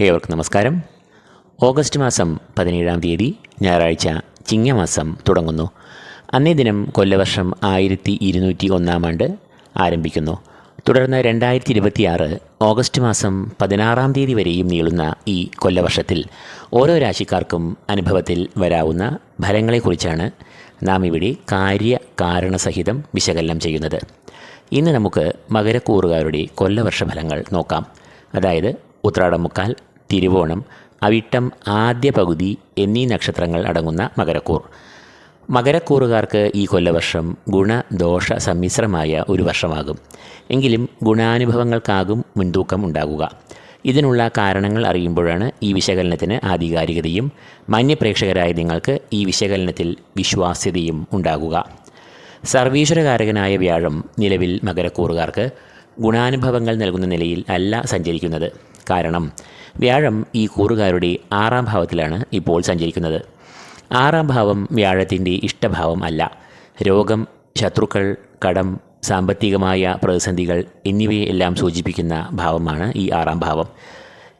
ഏവർക്കും നമസ്കാരം. ഓഗസ്റ്റ് മാസം പതിനേഴാം തീയതി ഞായറാഴ്ച ചിങ്ങമാസം തുടങ്ങുന്നു. അന്നേ ദിനം കൊല്ലവർഷം ആയിരത്തി ഇരുന്നൂറ്റി ഒന്നാം ആണ്ട് ആരംഭിക്കുന്നു. തുടർന്ന് രണ്ടായിരത്തി ഇരുപത്തിയാറ് ഓഗസ്റ്റ് മാസം പതിനാറാം തീയതി വരെയും നീളുന്ന ഈ കൊല്ലവർഷത്തിൽ ഓരോ രാശിക്കാർക്കും അനുഭവത്തിൽ വരാവുന്ന ഫലങ്ങളെക്കുറിച്ചാണ് നാം ഇവിടെ കാര്യ കാരണസഹിതം വിശകലനം ചെയ്യുന്നത്. ഇന്ന് നമുക്ക് മകരക്കൂറുകാരുടെ കൊല്ലവർഷ ഫലങ്ങൾ നോക്കാം. അതായത് ഉത്രാടമുക്കാൽ തിരുവോണം അവിട്ടം ആദ്യ പകുതി എന്നീ നക്ഷത്രങ്ങൾ അടങ്ങുന്ന മകരക്കൂർ. മകരക്കൂറുകാർക്ക് ഈ കൊല്ലവർഷം ഗുണദോഷ സമ്മിശ്രമായ ഒരു വർഷമാകും. എങ്കിലും ഗുണാനുഭവങ്ങൾക്കാകും മുൻതൂക്കം ഉണ്ടാകുക. ഇതിനുള്ള കാരണങ്ങൾ അറിയുമ്പോഴാണ് ഈ വിശകലനത്തിന് ആധികാരികതയും മാന്യപ്രേക്ഷകരായ നിങ്ങൾക്ക് ഈ വിശകലനത്തിൽ വിശ്വാസ്യതയും ഉണ്ടാകുക. സർവീശ്വരകാരകനായ വ്യാഴം നിലവിൽ മകരക്കൂറുകാർക്ക് ഗുണാനുഭവങ്ങൾ നൽകുന്ന നിലയിൽ അല്ല സഞ്ചരിക്കുന്നത്. കാരണം. വ്യാഴം ഈ കൂറുകാരുടെ ആറാം ഭാവത്തിലാണ് ഇപ്പോൾ സഞ്ചരിക്കുന്നത്. ആറാം ഭാവം വ്യാഴത്തിന്റെ ഇഷ്ടഭാവം അല്ല. രോഗം ശത്രുക്കൾ കടം സാമ്പത്തികമായ പ്രതിസന്ധികൾ എന്നിവയെല്ലാം സൂചിപ്പിക്കുന്ന ഭാവമാണ് ഈ ആറാം ഭാവം.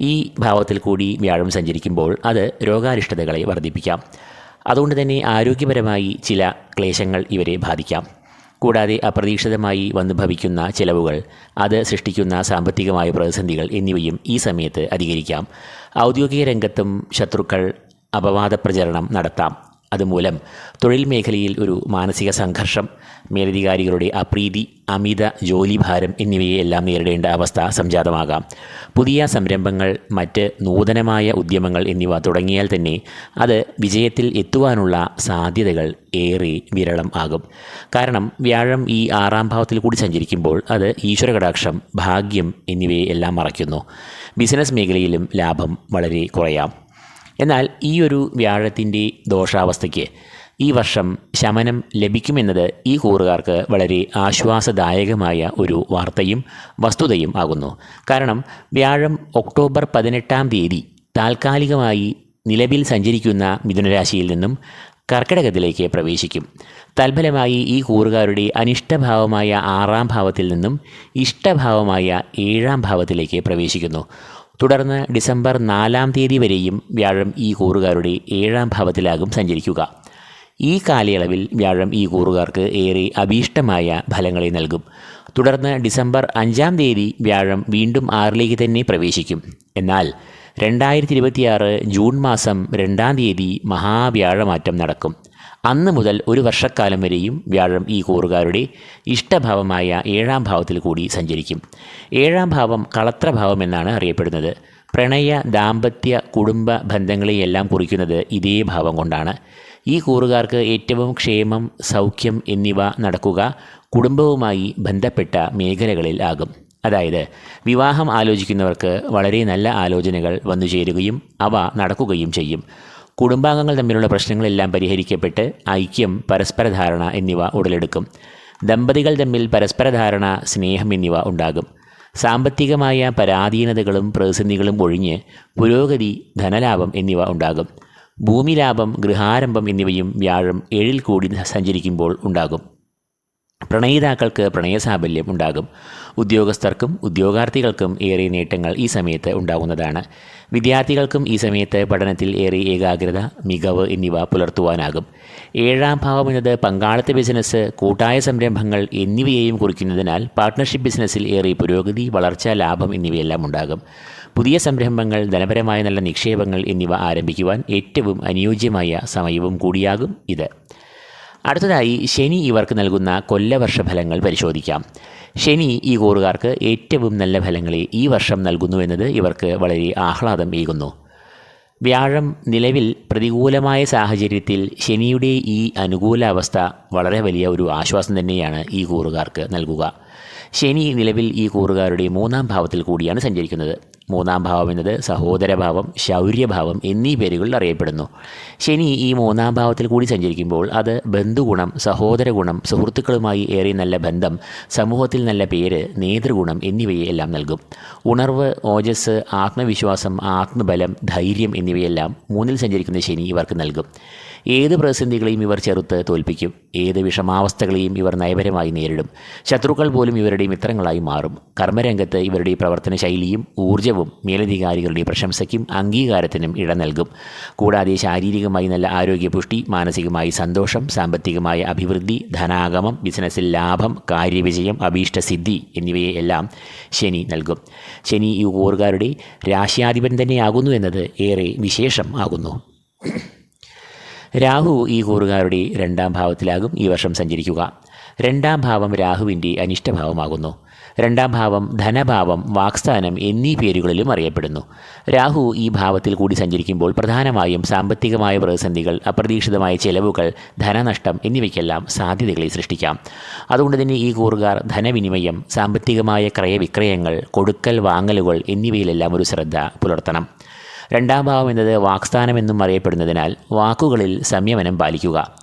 ഈ ഭാവത്തിൽ കൂടി വ്യാഴം സഞ്ചരിക്കുമ്പോൾ അത് രോഗാരിഷ്ടതകളെ വർദ്ധിപ്പിക്കാം. അതുകൊണ്ട് തന്നെ ആരോഗ്യപരമായി ചില ക്ലേശങ്ങൾ ഇവരെ ബാധിക്കാം. കൂടാതെ അപ്രതീക്ഷിതമായി വന്നു ഭവിക്കുന്ന ചെലവുകൾ അത് സൃഷ്ടിക്കുന്ന സാമ്പത്തികമായ പ്രതിസന്ധികൾ എന്നിവയും ഈ സമയത്ത് അധികരിക്കാം. ഔദ്യോഗിക രംഗത്തും ശത്രുക്കൾ അപവാദ പ്രചരണം നടത്താം. അതുമൂലം തൊഴിൽ മേഖലയിൽ ഒരു മാനസിക സംഘർഷം മേലധികാരികളുടെ അപ്രീതി അമിത ജോലിഭാരം എന്നിവയെല്ലാം നേരിടേണ്ട അവസ്ഥ സംജാതമാകാം. പുതിയ സംരംഭങ്ങൾ മറ്റ് നൂതനമായ ഉദ്യമങ്ങൾ എന്നിവ തുടങ്ങിയാൽ തന്നെ അത് വിജയത്തിൽ എത്തുവാനുള്ള സാധ്യതകൾ ഏറെ വിരളം ആകും. കാരണം വ്യാഴം ഈ ആറാം ഭാവത്തിൽ കൂടി സഞ്ചരിക്കുമ്പോൾ അത് ഈശ്വരകടാക്ഷം ഭാഗ്യം എന്നിവയെ എല്ലാം മറയ്ക്കുന്നു. ബിസിനസ് മേഖലയിലും ലാഭം വളരെ കുറയാം. എന്നാൽ ഈ ഒരു വ്യാഴത്തിന്റെ ദോഷാവസ്ഥയ്ക്ക് ഈ വർഷം ശമനം ലഭിക്കുമെന്നത് ഈ കൂറുകാർക്ക് വളരെ ആശ്വാസദായകമായ ഒരു വാർത്തയും വസ്തുതയും ആകുന്നു. കാരണം വ്യാഴം ഒക്ടോബർ പതിനെട്ടാം തീയതി താൽക്കാലികമായി നിലവിൽ സഞ്ചരിക്കുന്ന മിഥുനരാശിയിൽ നിന്നും കർക്കിടകത്തിലേക്ക് പ്രവേശിക്കും. തൽഫലമായി ഈ കൂറുകാരുടെ അനിഷ്ടഭാവമായ ആറാം ഭാവത്തിൽ നിന്നും ഇഷ്ടഭാവമായ ഏഴാം ഭാവത്തിലേക്ക് പ്രവേശിക്കുന്നു. തുടർന്ന് ഡിസംബർ നാലാം തീയതി വരെയും വ്യാഴം ഈ കൂറുകാരുടെ ഏഴാം ഭാവത്തിലാകും സഞ്ചരിക്കുക. ഈ കാലയളവിൽ വ്യാഴം ഈ കൂറുകാർക്ക് ഏറെ അഭീഷ്ടമായ ഫലങ്ങളെ നൽകും. തുടർന്ന് ഡിസംബർ അഞ്ചാം തീയതി വ്യാഴം വീണ്ടും ആറിലേക്ക് തന്നെ പ്രവേശിക്കും. എന്നാൽ രണ്ടായിരത്തി ഇരുപത്തിയാറ് ജൂൺ മാസം രണ്ടാം തീയതി മഹാവ്യാഴമാറ്റം നടക്കും. അന്ന് മുതൽ ഒരു വർഷക്കാലം വരെയും വ്യാഴം ഈ കൂറുകാരുടെ ഇഷ്ടഭാവമായ ഏഴാം ഭാവത്തിൽ കൂടി സഞ്ചരിക്കും. ഏഴാം ഭാവം കളത്രഭാവം എന്നാണ് അറിയപ്പെടുന്നത്. പ്രണയ ദാമ്പത്യ കുടുംബ ബന്ധങ്ങളെയെല്ലാം കുറിക്കുന്നത് ഇതേ ഭാവം കൊണ്ടാണ്. ഈ കൂറുകാർക്ക് ഏറ്റവും ക്ഷേമം സൗഖ്യം എന്നിവ നടക്കുക കുടുംബവുമായി ബന്ധപ്പെട്ട മേഖലകളിൽ ആകും. അതായത് വിവാഹം ആലോചിക്കുന്നവർക്ക് വളരെ നല്ല ആലോചനകൾ വന്നു ചേരുകയും അവ നടക്കുകയും ചെയ്യും. കുടുംബാംഗങ്ങൾ തമ്മിലുള്ള പ്രശ്നങ്ങളെല്ലാം പരിഹരിക്കപ്പെട്ട് ഐക്യം പരസ്പര ധാരണ എന്നിവ ഉടലെടുക്കും. ദമ്പതികൾ തമ്മിൽ പരസ്പര ധാരണ സ്നേഹം എന്നിവ ഉണ്ടാകും. സാമ്പത്തികമായ പരാധീനതകളും പ്രതിസന്ധികളും ഒഴിഞ്ഞ് പുരോഗതി ധനലാഭം എന്നിവ ഉണ്ടാകും. ഭൂമിലാഭം ഗൃഹാരംഭം എന്നിവയും വ്യാഴം ഏഴിൽ കൂടി സഞ്ചരിക്കുമ്പോൾ ഉണ്ടാകും. പ്രണയിതാക്കൾക്ക് പ്രണയസാബല്യം ഉണ്ടാകും ഉദ്യോഗസ്ഥർക്കും ഉദ്യോഗാർത്ഥികൾക്കും ഏറെ നേട്ടങ്ങൾ ഈ സമയത്ത് ഉണ്ടാകുന്നതാണ് വിദ്യാർത്ഥികൾക്കും ഈ സമയത്ത് പഠനത്തിൽ ഏറെ ഏകാഗ്രത മികവ് എന്നിവ പുലർത്തുവാനാകും. ഏഴാം ഭാവം എന്നത് പങ്കാളിത്ത ബിസിനസ് കൂട്ടായ സംരംഭങ്ങൾ എന്നിവയെയും കുറിക്കുന്നതിനാൽ പാർട്ട്ണർഷിപ്പ് ബിസിനസ്സിൽ ഏറെ പുരോഗതി വളർച്ച ലാഭം എന്നിവയെല്ലാം ഉണ്ടാകും. പുതിയ സംരംഭങ്ങൾ ധനപരമായ നല്ല നിക്ഷേപങ്ങൾ എന്നിവ ആരംഭിക്കുവാൻ ഏറ്റവും അനുയോജ്യമായ സമയവും കൂടിയാകും ഇത്. അടുത്തതായി ശനി ഇവർക്ക് നൽകുന്ന കൊല്ലവർഷ ഫലങ്ങൾ പരിശോധിക്കാം. ശനി ഈ കൂറുകാർക്ക് ഏറ്റവും നല്ല ഫലങ്ങളെ ഈ വർഷം നൽകുന്നുവെന്നത് ഇവർക്ക് വളരെ ആഹ്ലാദം ഏകുന്നു. വ്യാഴം നിലവിൽ പ്രതികൂലമായ സാഹചര്യത്തിൽ ശനിയുടെ ഈ അനുകൂല അവസ്ഥ വളരെ വലിയ ഒരു ആശ്വാസം തന്നെയാണ് ഈ കൂറുകാർക്ക് നൽകുക. ശനി നിലവിൽ ഈ കൂറുകാരുടെ മൂന്നാം ഭാവത്തിൽ കൂടിയാണ് സഞ്ചരിക്കുന്നത്. മൂന്നാം ഭാവം എന്നത് സഹോദരഭാവം ശൗര്യഭാവം എന്നീ പേരുകളിൽ അറിയപ്പെടുന്നു. ശനി ഈ മൂന്നാം ഭാവത്തിൽ കൂടി സഞ്ചരിക്കുമ്പോൾ അത് ബന്ധുഗുണം സഹോദര ഗുണം സുഹൃത്തുക്കളുമായി ഏറെ നല്ല ബന്ധം സമൂഹത്തിൽ നല്ല പേര് നേതൃഗുണം എന്നിവയെല്ലാം നൽകും. ഉണർവ് ഓജസ് ആത്മവിശ്വാസം ആത്മബലം ധൈര്യം എന്നിവയെല്ലാം മൂന്നിൽ സഞ്ചരിക്കുന്ന ശനി ഇവർക്ക് നൽകും. ഏത് പ്രതിസന്ധികളെയും ഇവർ ചെറുത്ത് തോൽപ്പിക്കും. ഏത് വിഷമാവസ്ഥകളെയും ഇവർ നയപരമായി നേരിടും. ശത്രുക്കൾ പോലും ഇവരുടെ മിത്രങ്ങളായി മാറും. കർമ്മരംഗത്ത് ഇവരുടെ പ്രവർത്തന ശൈലിയും ഊർജവും മേലധികാരികളുടെ പ്രശംസയ്ക്കും അംഗീകാരത്തിനും ഇട നൽകും. കൂടാതെ ശാരീരികമായി നല്ല ആരോഗ്യപുഷ്ടി മാനസികമായി സന്തോഷം സാമ്പത്തികമായ അഭിവൃദ്ധി ധനാഗമം ബിസിനസ്സിൽ ലാഭം കാര്യവിജയം അഭീഷ്ടസിദ്ധി എന്നിവയെ എല്ലാം ശനി നൽകും. ശനി ഈ കൂറുകാരുടെ രാശ്യാധിപൻ തന്നെയാകുന്നു എന്നത് ഏറെ വിശേഷം ആകുന്നു. രാഹു ഈ കൂറുകാരുടെ രണ്ടാം ഭാവത്തിലാകും ഈ വർഷം സഞ്ചരിക്കുക. രണ്ടാം ഭാവം രാഹുവിന്റെ അനിഷ്ടഭാവമാകുന്നു. രണ്ടാം ഭാവം ധനഭാവം വാക്സ്ഥാനം എന്നീ പേരുകളിലും അറിയപ്പെടുന്നു. രാഹു ഈ ഭാവത്തിൽ കൂടി സഞ്ചരിക്കുമ്പോൾ പ്രധാനമായും സാമ്പത്തികമായ പ്രതിസന്ധികൾ അപ്രതീക്ഷിതമായ ചെലവുകൾ ധനനഷ്ടം എന്നിവയ്ക്കെല്ലാം സാധ്യതകളെ സൃഷ്ടിക്കാം. അതുകൊണ്ട് തന്നെ ഈ കൂറുകാർ ധനവിനിമയം സാമ്പത്തികമായ ക്രയവിക്രയങ്ങൾ കൊടുക്കൽ വാങ്ങലുകൾ എന്നിവയിലെല്ലാം ഒരു ശ്രദ്ധ പുലർത്തണം. രണ്ടാം ഭാവം എന്നത് വാക്സ്ഥാനം എന്നും അറിയപ്പെടുന്നതിനാൽ വാക്കുകളിൽ സംയമനം പാലിക്കുക.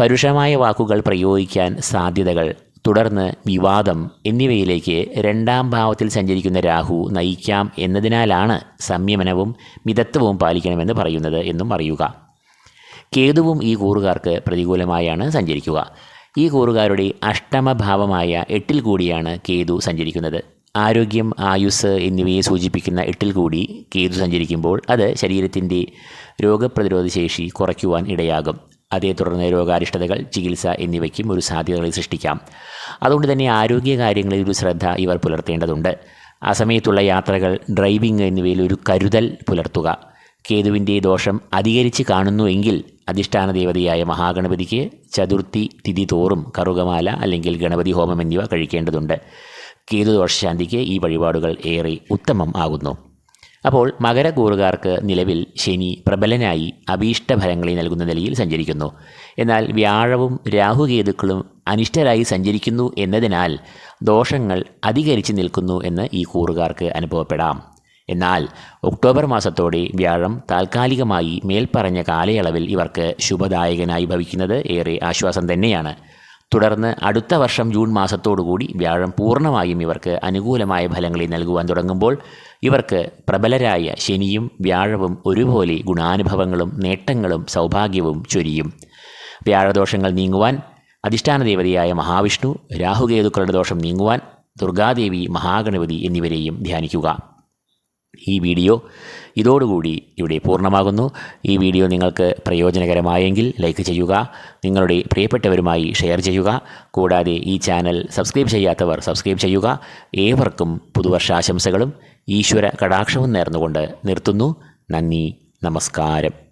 പരുഷമായ വാക്കുകൾ പ്രയോഗിക്കാൻ സാധ്യതകൾ തുടർന്ന് വിവാദം എന്നിവയിലേക്ക് രണ്ടാം ഭാവത്തിൽ സഞ്ചരിക്കുന്ന രാഹു നയിക്കാം എന്നതിനാലാണ് സംയമനവും മിതത്വവും പാലിക്കണമെന്ന് പറയുന്നത് എന്നും അറിയുക. കേതുവും ഈ കൂറുകാർക്ക് പ്രതികൂലമായാണ് സഞ്ചരിക്കുക. ഈ കൂറുകാരുടെ അഷ്ടമഭാവമായ എട്ടിൽ കൂടിയാണ് കേതു സഞ്ചരിക്കുന്നത്. ആരോഗ്യം ആയുസ് എന്നിവയെ സൂചിപ്പിക്കുന്ന എട്ടിൽ കൂടി കേതു സഞ്ചരിക്കുമ്പോൾ അത് ശരീരത്തിന്റെ രോഗപ്രതിരോധ ശേഷി കുറയ്ക്കുവാൻ ഇടയാകും. അതേ തുടർന്ന് രോഗാരിഷ്ടതകൾ ചികിത്സ എന്നിവയ്ക്കും ഒരു സാധ്യതകളെ സൃഷ്ടിക്കാം. അതുകൊണ്ട് തന്നെ ആരോഗ്യ കാര്യങ്ങളിൽ ഒരു ശ്രദ്ധ ഇവർ പുലർത്തേണ്ടതുണ്ട്. ആ സമയത്തുള്ള യാത്രകൾ ഡ്രൈവിംഗ് എന്നിവയിൽ ഒരു കരുതൽ പുലർത്തുക. കേതുവിന്റെ ദോഷം അധികരിച്ച് കാണുന്നുവെങ്കിൽ അധിഷ്ഠാന ദേവതയായ മഹാഗണപതിക്ക് ചതുർത്ഥി തിഥി തോറും കറുകമാല അല്ലെങ്കിൽ ഗണപതി ഹോമം എന്നിവ കഴിക്കേണ്ടതുണ്ട്. കേതുദോഷശാന്തിക്ക് ഈ വഴിപാടുകൾ ഏറെ ഉത്തമം ആകുന്നു. അപ്പോൾ മകരകൂറുകാർക്ക് നിലവിൽ ശനി പ്രബലനായി അഭീഷ്ടഫലങ്ങളെ നൽകുന്ന നിലയിൽ സഞ്ചരിക്കുന്നു. എന്നാൽ വ്യാഴവും രാഹുകേതുക്കളും അനിഷ്ടരായി സഞ്ചരിക്കുന്നു എന്നതിനാൽ ദോഷങ്ങൾ അധികരിച്ച് നിൽക്കുന്നു എന്ന് ഈ കൂറുകാർക്ക് അനുഭവപ്പെടാം. എന്നാൽ ഒക്ടോബർ മാസത്തോടെ വ്യാഴം താൽക്കാലികമായി മേൽപ്പറഞ്ഞ കാലയളവിൽ ഇവർക്ക് ശുഭദായകനായി ഭവിക്കുന്നത് ഏറെ ആശ്വാസം തന്നെയാണ്. തുടർന്ന് അടുത്ത വർഷം ജൂൺ മാസത്തോടുകൂടി വ്യാഴം പൂർണമായും ഇവർക്ക് അനുകൂലമായ ഫലങ്ങളെ നൽകുവാൻ തുടങ്ങുമ്പോൾ ഇവർക്ക് പ്രബലരായ ശനിയും വ്യാഴവും ഒരുപോലെ ഗുണാനുഭവങ്ങളും നേട്ടങ്ങളും സൗഭാഗ്യവും ചൊരിയും. വ്യാഴദോഷങ്ങൾ നീങ്ങുവാൻ അധിഷ്ഠാന ദേവതയായ മഹാവിഷ്ണു രാഹുകേതുക്കളുടെ ദോഷം നീങ്ങുവാൻ ദുർഗാദേവി മഹാഗണപതി എന്നിവരെയും ധ്യാനിക്കുക. ഈ വീഡിയോ ഇതോടുകൂടി ഇവിടെ പൂർണമാകുന്നു. ഈ വീഡിയോ നിങ്ങൾക്ക് പ്രയോജനകരമായെങ്കിൽ ലൈക്ക് ചെയ്യുക നിങ്ങളുടെ പ്രിയപ്പെട്ടവരുമായി ഷെയർ ചെയ്യുക. കൂടാതെ ഈ ചാനൽ സബ്സ്ക്രൈബ് ചെയ്യാത്തവർ സബ്സ്ക്രൈബ് ചെയ്യുക. ഏവർക്കും പുതുവർഷാശംസകളും ഈശ്വര കടാക്ഷവും നേർന്നുകൊണ്ട് നിർത്തുന്നു. നന്ദി നമസ്കാരം.